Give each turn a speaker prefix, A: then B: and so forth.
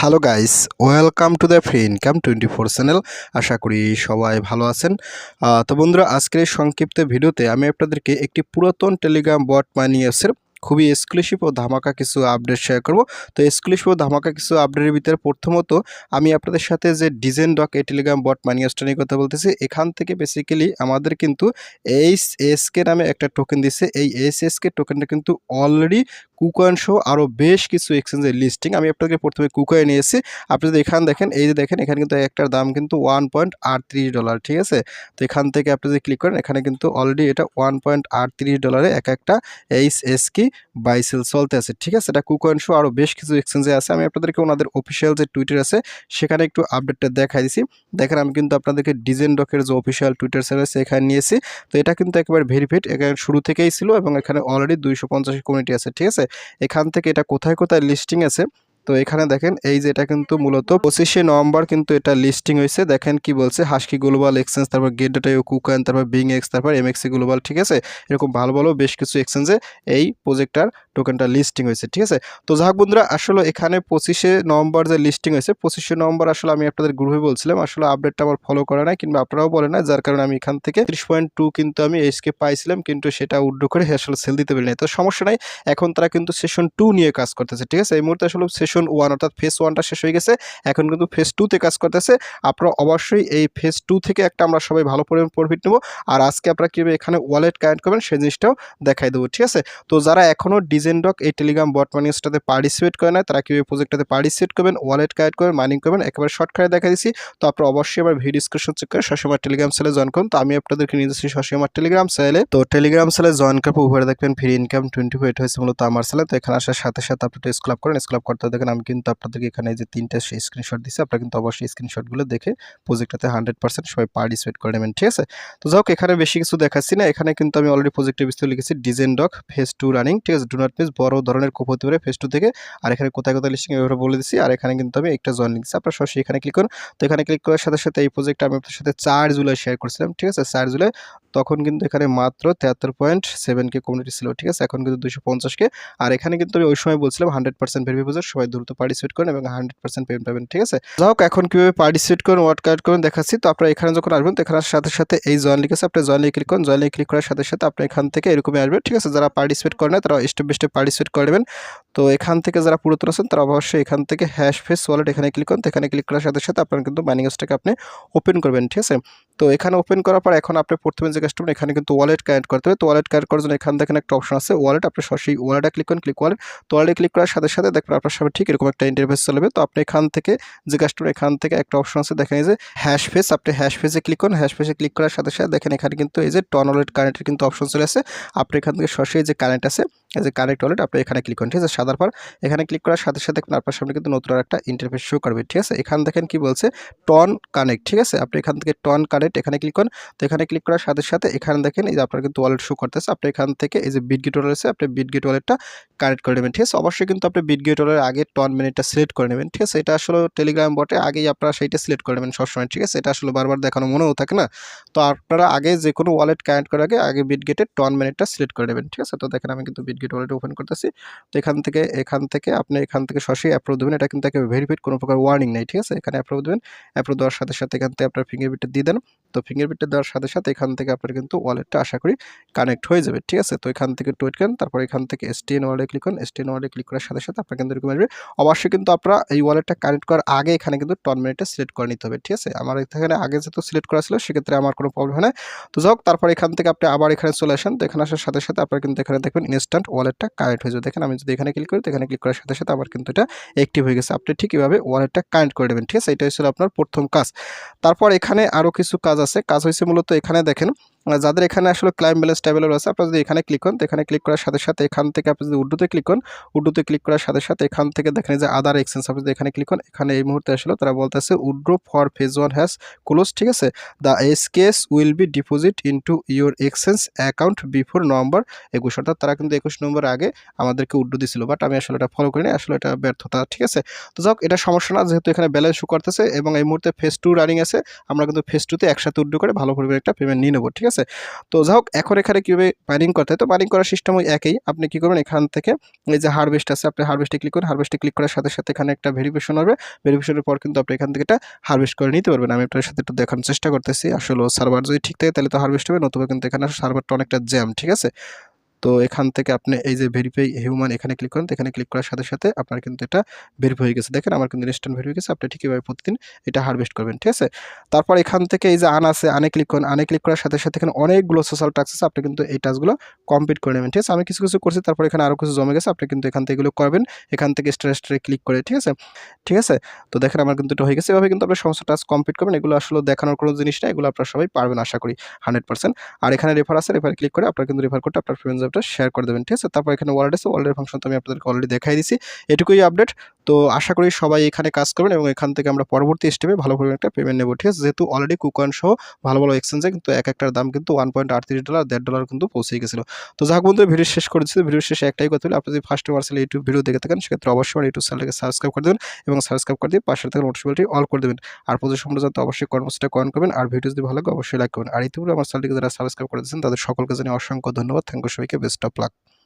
A: Hello guys welcome to the free income twenty four channel আশা করি সবাই ভালো আছেন। তো বন্ধুরা, আজকের সংক্ষিপ্ত ভিডিওতে আমি আপনাদেরকে একটি পুরাতন টেলিগ্রাম বট মানিয়াসের খুবই এক্সক্লুসিভ ও ধামাকা কিছু আপডেট শেয়ার করব। তো এক্সক্লুসিভ ও ধামাকা কিছু আপডেটের ভিতরে প্রথমত আমি আপনাদের সাথে যে ডিজেন ডক এই টেলিগ্রাম বট নিয়ে কথা বলতেছি, এখান থেকে বেসিক্যালি আমাদের কিন্তু এইচ এসকে নামে একটা টোকেন দিছে। এই এইচ এসকে টোকেনটা কিন্তু অলরেডি কুকয়েন সহ আরও বেশ কিছু এক্সচেঞ্জের লিস্টিং আমি আপনাদেরকে প্রথমে কুকয়েন নিয়েছি। আপনি যদি এখান দেখেন, এই যে দেখেন, এখানে কিন্তু একটার দাম কিন্তু ওয়ান পয়েন্ট আটত্রিশ ডলার ঠিক আছে? তো এখান থেকে আপনি যদি ক্লিক করেন, এখানে কিন্তু অলরেডি এটা ওয়ান পয়েন্ট আটত্রিশ ডলারে এক একটা এইচ এস কি বাইসেল চলতে আছে, ঠিক আছে? এটা কুকয়েন শো আরও বেশ কিছু এক্সচেঞ্জে আছে। আমি আপনাদেরকে ওনাদের অফিসিয়াল যে টুইটার আছে, সেখানে একটু আপডেটটা দেখাই দিছি। দেখেন, আমি কিন্তু আপনাদেরকে ডিজেন ডকের যে অফিসিয়াল টুইটার আছে, এখানে নিয়েছি। তো এটা কিন্তু একেবারে ভেরিফাইড এখানে শুরু থেকেই ছিল এবং এখানে অলরেডি দুইশো পঞ্চাশ কমিউনিটি আছে, ঠিক আছে? এখান থেকে এটা কোথায় কোথায় লিস্টিং আছে তো এখানে দেখেন, এই যে এটা কিন্তু মূলত পঁচিশে নভেম্বর কিন্তু এটা লিস্টিং হয়েছে। দেখেন কি বলছে হাসকি গ্লোবাল এক্সচেঞ্জ তারপর গেট ডেটা কুকান তারপর বিং এক্স তারপর এমএক্সি গ্লোবাল ঠিক আছে? এরকম ভালো ভালো বেশ কিছু এক্সচেঞ্জে এই প্রজেক্টটার টোকেনটা লিস্টিং হয়েছে, ঠিক আছে? তো যাক বন্ধুরা, আসলে এখানে পঁচিশে নভেম্বর যে লিস্টিং হয়েছে, পঁচিশে নভেম্বর আসলে আমি আপনাদের গ্রুপে বলছিলাম, আসলে আপডেটটা আমার ফলো করে নাই কিংবা আপনারাও বলে না যার কারণে আমি এখান থেকে ত্রিশ পয়েন্ট টু কিন্তু আমি এইচকে পাইছিলাম, কিন্তু সেটা উড্রো করে আসলে সেল দিতে পারি তো সমস্যা নাই, এখন তারা কিন্তু সেশন টু নিয়ে কাজ করতেছে, ঠিক আছে? এই মুহূর্তে আসলে সেশন ওয়ান অর্থাৎ ফেস ওয়ানটা শেষ হয়ে গেছে, এখন কিন্তু ফেস টুতে কাজ করতেছে। আপনারা অবশ্যই এই ফেস টু থেকে একটা আমরা সবাই ভালো পরিমাণ প্রফিট নেব, আর আজকে আপনারা কীভাবে এখানে ওয়ালেট কানেক্ট করবেন, সেই জিনিসটাও দেখাই দেবো, ঠিক আছে? তো যারা এখনও ডিজেন ডক এই টেলিগ্রাম বট মানিসটাতে পার্টিসিপেট করে না তারা কীভাবে প্রজেক্টটাতে পার্টিসিপেট করবেন ওয়ালেট কানেক্ট করবেন মাইনিং করবেন, একেবারে শর্টকাটে দেখা দিচ্ছি। তো আপনারা অবশ্যই আমার ভিডিও ডিসক্রিপশন চেক করে সবসময় টেলিগ্রাম সেলে জয়েন করুন। তো আমি আপনাদেরকে নিয়ে যাচ্ছি সবসময় আমার টেলিগ্রাম সেলে তো টেলিগ্রাম সেলে জয়েন করার উপরে দেখবেন ফ্রি ইনকাম টোয়েন্টি ফোর হচ্ছে মূলত আমার সেলে তো এখানে আসার সাথে সাথে আপনি স্ক্লাব করেন। স্ক্লাব করতে দেখেন আমি কিন্তু আপনাদেরকে এখানে যে তিনটা স্ক্রিনশট দিচ্ছি আপনারা কিন্তু অবশ্যই স্ক্রিনশটগুলো দেখে প্রজেক্টটাতে হান্ড্রেড পার্সেন্ট সবাই পার্টিসিপেট করে নেবেন, ঠিক আছে? তো যাই হোক, এখানে বেশি কিছু দেখাচ্ছি না। এখানে কিন্তু আমি অলরেডি প্রজেক্টের বিস্তারিত লিখেছি ডিজেন ডক ফেস টু রানিং ঠিক আছে? ডু নট মিস বড় ধরনের কোপ হতে পারে ফেস টু থেকে। আর এখানে কোথায় কোথায় লিস্টিং এভাবে বলে দিচ্ছি। আর এখানে কিন্তু আমি একটা জয়েন লিখছি। আপনার সরাসরি এখানে ক্লিক করুন। তো এখানে ক্লিক করার সাথে সাথে এই প্রজেক্ট আমি আপনার সাথে চার জুলাই শেয়ার করছিলাম, ঠিক আছে? চার জুলাই। তখন কিন্তু এখানে মাত্র তেহাত্তর পয়েন্ট সেভেন কে কমিউনিটি ছিল, ঠিক আছে? এখন কিন্তু দুশো পঞ্চাশ কে আর এখানে কিন্তু আমি ওই সময় বলছিলাম হান্ড্রেড পার্সেন্ট ভেরিফাই সবাই দ্রুত পার্টিসিপেট করেন এবং হান্ড্রেড পার্সেন্ট পেমেন্ট পাবেন, ঠিক আছে? যাই হোক, এখন কীভাবে পার্টিসিপেট করুন ওয়ার্ড কার্ড করুন দেখাচ্ছি। তো আপনারা এখানে যখন আসবেন, তো এখানে সাথে সাথে এই জয়েন লিখেছে আপনি জয়েন ক্লিক করুন। জয়েন ক্লিক করার সাথে সাথে আপনি এখান থেকে এরকমই আসবেন ঠিক আছে? যারা পার্টিসিপেট করেন তারা স্টেপ বাই স্টেপ পার্টিসিপেট করবেন তো এখান থেকে যারা পুরাতন আছেন, তারা অবশ্যই এখান থেকে হ্যাশ ফেস ওয়ালেট এখানে ক্লিক করুন। এখানে ক্লিক করার সাথে সাথে আপনার কিন্তু মাইনিংসটাকে আপনি ওপেন করবেন, ঠিক আছে? তো এখানে ওপেন করার পর এখন আপনি প্রথমে যে কাজটা এখানে কিন্তু ওয়ালেট কানেক্ট করতে হবে। তো ওয়ালেট কানেক্ট করার জন্য এখান দেখেন একটা অপশন আছে ওয়ালেট আপনি সরাসরি ওয়ালেটে ক্লিক করুন ক্লিক ওয়ালেট তো ওয়ালেটে ক্লিক করার সাথে সাথে দেখবেন আপনার সামনে ঠিক এরকম একটা ইন্টারফেস চলবে তো আপনি এখান থেকে যে কাস্টমার এখান থেকে একটা অপশন আছে, দেখেন এই যে হ্যাশ ফেস আপনি হ্যাশ ফেসে ক্লিক করুন হ্যাশ ফেসে ক্লিক করার সাথে সাথে দেখেন এখানে কিন্তু এই যে টন ওয়ালেট কানেক্টের কিন্তু অপশন চলে আসে আপনি এখান থেকে সরাসরি যে কানেক্ট আছে, এই যে কানেক্ট ওয়ালেট আপনি এখানে ক্লিক করুন, ঠিক আছে? সাদার পর এখানে ক্লিক করার সাথে সাথে আপনার সামনে কিন্তু নতুন একটা ইন্টারফেস শো করবে, ঠিক আছে? এখান দেখেন কি বলছে টন কানেক্ট ঠিক আছে? আপনি এখান থেকে টন কানেক্ট এখানে ক্লিক করুন। তো এখানে ক্লিক করার সাথে সাথে এখানে দেখেন এই যে আপনার কিন্তু ওয়ালেট শো করতেছে। আপনি এখান থেকে এই যে বিট গেট ওয়ালেট আছে আপনি বিট গেট ওয়ালেটটা কানেক্ট করে নেবেন। ঠিক আছে? অবশ্যই কিন্তু আপনি বিট গেট ওয়ালের আগে টন মিনিটটা সিলেক্ট করে নেবেন। ঠিক আছে? এটা আসলে টেলিগ্রাম বটে আগেই আপনারা সেইটা সিলেক্ট করে নেবেন সবসময়। ঠিক আছে? এটা আসলে বারবার দেখানো মনেও থাকে না। তো আপনারা আগে যে কোনো ওয়ালেট কানেক্ট করার আগে আগে বিট গেটের টন মিনিটটা সিলেক্ট করে নেবেন। ঠিক আছে? তো দেখেন আমি কিন্তু বিট গেট ওয়ালেট ওপেন করতেছি। তো এখান থেকে এখান থেকে আপনি এখান থেকে সরাসরি অ্যাপ্রুভ দেবেন। এটা কিন্তু একে ভেরিফাইড কোনো প্রকার ওয়ার্নিং নেই। ঠিক আছে? এখানে অ্যাপ্রুভ দেবেন। অ্যাপ্রুভ দেওয়ার সাথে সাথে এখান থেকে আপনার ফিঙ্গারপ্রিন্টটা দিয়ে দেন। তো ফিঙ্গারপ্রিন্টটা দেওয়ার সাথে সাথে এখান থেকে আপনার কিন্তু ওয়ালেটটা আশা করি কানেক্ট হয়ে যাবে, ঠিক আছে? তো এখান থেকে টুইট করেন, তারপর এখান থেকে এসটিএন ওয়ালেটে ক্লিক করুন এসটিএন ওয়ালেটে ক্লিক করার সাথে সাথে আপনার কিন্তু এরকম আসবে। অবশ্যই কিন্তু আপনারা এই ওয়ালেটটা কানেক্ট করার আগে এখানে কিন্তু টন মিনিটটা সিলেক্ট করে নিতে হবে, ঠিক আছে? আমার এখানে আগে যেহেতু সিলেক্ট করা ছিল, সেক্ষেত্রে আমার কোনো প্রবলেম হয় না। তো যাক তারপর এখান থেকে আপনি আবার এখানে চলে আসেন, তো এখানে আসার সাথে সাথে আপনার কিন্তু এখানে দেখবেন ইনস্ট্যান্ট ওয়ালেটটা কানেক্ট হয়ে যাবে। দেখেন, আমি যদি এখানে ক্লিক করি, তো এখানে ক্লিক করার সাথে সাথে আমার কিন্তু এটা অ্যাক্টিভ হয়ে গেছে। আপনি ঠিক এভাবে ওয়ালেটটা কানেক্ট করে দেবেন ঠিক আছে? এটাই ছিল আপনার প্রথম কাজ। তারপর এখানে আরও কিছু কাজ আছে। কাজ হয়েছে মূলত এখানে দেখেন যাদের এখানে আসলে ক্লাইম ব্যালেন্স ট্যাবেলের আছে, আপনারা যদি এখানে ক্লিক করেন, তো এখানে ক্লিক করার সাথে সাথে এখান থেকে আপনি যদি উর্দুতে ক্লিক করেন, উর্দুতে ক্লিক করার সাথে সাথে এখান থেকে দেখেন যে আদার এক্সচেঞ্জ আপনি যদি এখানে ক্লিক করেন, এখানে এই মুহূর্তে আসলে তারা বলতেছে withdraw for phase one has close ঠিক আছে? The S case will be deposit into your exchange account before November একুশ, অর্থাৎ তারা কিন্তু একুশ নম্বর আগে আমাদেরকে উড্রো দিছিল। বাট আমি আসলে এটা ফলো করিনি, আসলে এটা ব্যর্থতা, ঠিক আছে? তো যাক, এটা সমস্যা না, যেহেতু এখানে ব্যালেন্স শো করতেছে এবং এই মুহূর্তে ফেস টু রানিং আছে, আমরা কিন্তু ফেস টুতে একসাথে উড্রো করে ভালো পরিমাণে একটা পেমেন্ট নিয়ে নেব, ঠিক আছে? আছে। তো যাই হোক এখন এখানে কীভাবে মাইনিং করতে হয়? তো মাইনিং করার সিস্টেম ওই একই। আপনি কী করবেন? এখান থেকে এই যে হারভেস্ট আছে, আপনি হারভেস্টে ক্লিক করেন। হারভেস্টে ক্লিক করার সাথে সাথে এখানে একটা ভেরিফিকেশন হবে। ভেরিফিকেশনের পর কিন্তু আপনি এখান থেকে এটা হারভেস্ট করে নিতে পারবেন। আমি আপনার সাথে একটু দেখানোর চেষ্টা করতেছি। আসলে সার্ভার যদি ঠিক থাকে, তাহলে তো হারভেস্ট হবে। নতুবা কিন্তু এখানে সার্ভারটা অনেকটা জ্যাম ঠিক আছে? তো এখান থেকে আপনি এই যে ভেরিফাই হিউম্যান এখানে ক্লিক করেন এখানে ক্লিক করার সাথে সাথে আপনার কিন্তু এটা ভেরিফাই হয়ে গেছে। দেখেন আমার কিন্তু ইনস্ট্যান্ট ভেরিফাই গেছে, আপনি ঠিক এভাবে প্রতিদিন এটা হারভেস্ট করবেন, ঠিক আছে? তারপর এখান থেকে এই যে আন আছে, আনে ক্লিক করেন, আনে ক্লিক করার সাথে সাথে এখানে অনেকগুলো সোশ্যাল টাস্ক আছে, আপনি কিন্তু এই টাস্কগুলো কমপ্লিট করে নেবেন, ঠিক আছে? আমি কিছু কিছু করছি, তারপর এখানে আরও কিছু জমে গেছে, আপনি কিন্তু এখান থেকে এগুলো করবেন, এখান থেকে স্টারে স্টারে ক্লিক করে, ঠিক আছে? ঠিক আছে? তো দেখেন আমার কিন্তু এটা হয়ে গেছে, এভাবে কিন্তু আপনি সমস্ত টাস্ক কমপ্লিট করবেন, এগুলো আসলে দেখানোর কোনো জিনিস না এগুলো আপনারা সবাই পারবেন আশা করি হান্ড্রেড আর এখানে রেফার আছে রেফার ক্লিক করে আপনারা কিন্তু রেফার করতে আপনার ফ্রেন্ডস অ্যাপটা শেয়ার করে দেবেন, ঠিক আছে? তারপর এখানে ওয়ালেট আছে ওয়ালেটের ফাংশন তো আমি আপনাদেরকে অলরেডি দেখাই দিছি এটুকুই আপডেট তো আশা করি সবাই এখানে কাজ করবেন এবং এখান থেকে আমরা পরবর্তী স্টেপে ভালো পরিমাণ একটা পেমেন্ট নেব, ঠিক আছে? যেহেতু অলরেডি কুকন সহ ভালো ভালো এক্সচেঞ্জে কিন্তু এক একটার দাম কিন্তু ওয়ান পয়েন্ট আটত্রিশ ডলার দেড় ডলার কিন্তু পৌঁছে গেছিল। তো যাক বন্ধু ভিডিও শেষ করে দিচ্ছি। ভিডিও শেষে একটাই কথা হলো, আপনি যদি ফার্স্ট পার্সেল ইউটিউব ভিডিও দেখে থাকেন, সেক্ষেত্রে অবশ্যই আমার ইউটিউব চ্যানেলকে সাবস্ক্রাইব করে দেবেন এবং সাবস্ক্রাইব করে দিয়ে পাশে থাকা নোটিফিকেশনটি অল করে দেবেন। আর প্রতি সম্পর্কে জানতে অবশ্যই কর্মসূচিটা কমেন্ট করবেন, আর ভিডিও যদি ভালো লাগে, অবশ্যই লাইক করবেন। আর ইতিপূর্বে আমার চ্যানেলটিকে যারা সাবস্ক্রাইব করে দিয়েছেন, তাদের সকলকে জানিয়ে অসংখ্য ধন্যবাদ। থ্যাংক ইউ সবাইকে। best of luck.